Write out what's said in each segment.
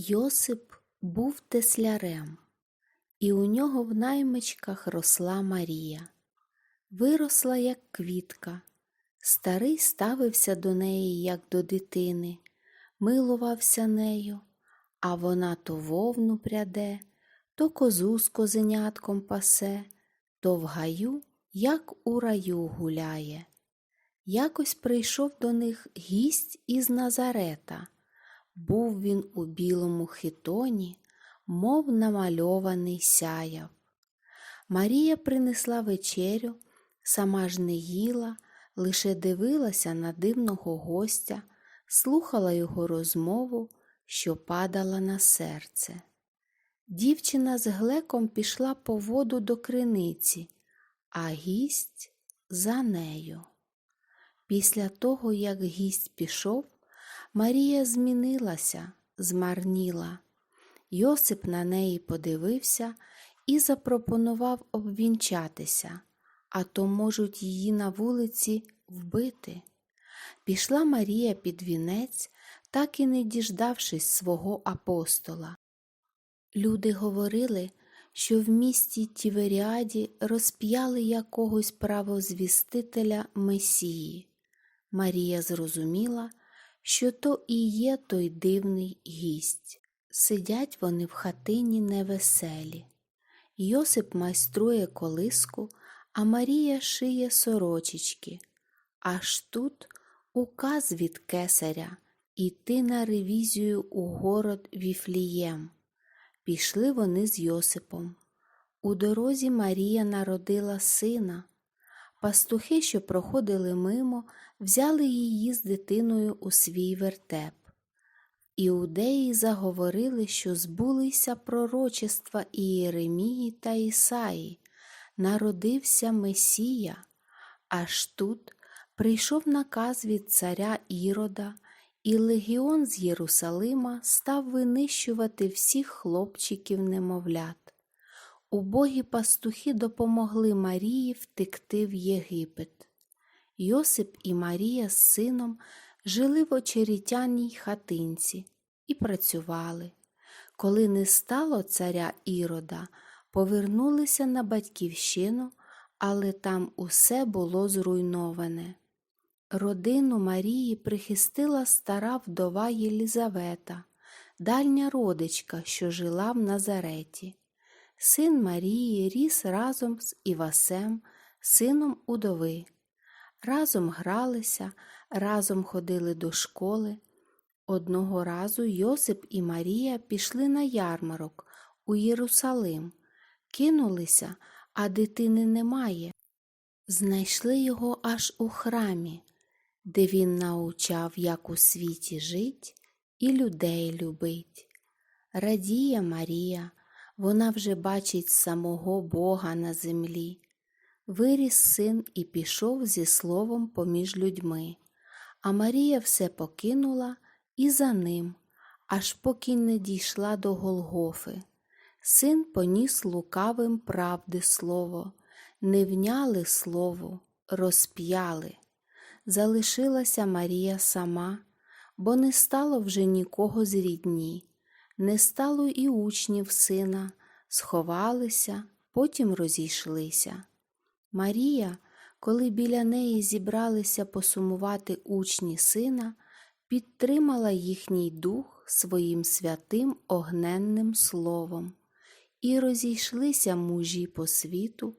Йосип був теслярем, і у нього в наймичках росла Марія. Виросла, як квітка. Старий ставився до неї, як до дитини, милувався нею, а вона то вовну пряде, то козу з козенятком пасе, то в гаю, як у раю гуляє. Якось прийшов до них гість із Назарета. Був він у білому хитоні, мов намальований сяяв. Марія принесла вечерю, сама ж не їла, лише дивилася на дивного гостя, слухала його розмову, що падала на серце. Дівчина з глеком пішла по воду до криниці, а гість за нею. Після того, як гість пішов, Марія змінилася, змарніла. Йосип на неї подивився і запропонував обвінчатися, а то можуть її на вулиці вбити. Пішла Марія під вінець, так і не діждавшись свого апостола. Люди говорили, що в місті Тіверіаді розп'яли якогось правозвістителя Месії. Марія зрозуміла, що то і є той дивний гість. Сидять вони в хатині невеселі. Йосип майструє колиску, а Марія шиє сорочечки. Аж тут указ від кесаря іти на ревізію у город Віфлієм. Пішли вони з Йосипом. У дорозі Марія народила сина. Пастухи, що проходили мимо, взяли її з дитиною у свій вертеп. Іудеї заговорили, що збулися пророчества Ієремії та Ісаї, народився Месія. Аж тут прийшов наказ від царя Ірода, і легіон з Єрусалима став винищувати всіх хлопчиків немовлят. Убогі пастухи допомогли Марії втекти в Єгипет. Йосип і Марія з сином жили в очерітяній хатинці і працювали. Коли не стало царя Ірода, повернулися на батьківщину, але там усе було зруйноване. Родину Марії прихистила стара вдова Єлізавета, дальня родичка, що жила в Назареті. Син Марії ріс разом з Івасем, сином удови. Разом гралися, разом ходили до школи. Одного разу Йосип і Марія пішли на ярмарок у Єрусалим, кинулися, а дитини немає. Знайшли його аж у храмі, де він научав, як у світі жить і людей любить. Радіє Марія, вона вже бачить самого Бога на землі. Виріс син і пішов зі словом поміж людьми, а Марія все покинула і за ним, аж поки не дійшла до Голгофи. Син поніс лукавим правди слово, не вняли слово, розп'яли. Залишилася Марія сама, бо не стало вже нікого з рідні, не стало і учнів сина, сховалися, потім розійшлися. Марія, коли біля неї зібралися посумувати учні сина, підтримала їхній дух своїм святим огненним словом, і розійшлися мужі по світу,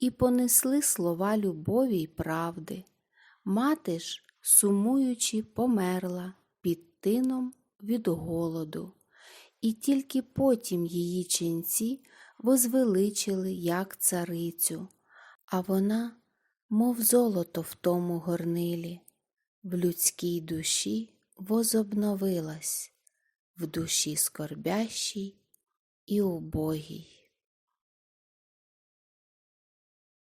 і понесли слова любові й правди. Мати ж, сумуючи, померла під тином від голоду, і тільки потім її ченці возвеличили як царицю, а вона, мов золото в тому горнилі, в людській душі возобновилась, в душі скорбящій і убогій.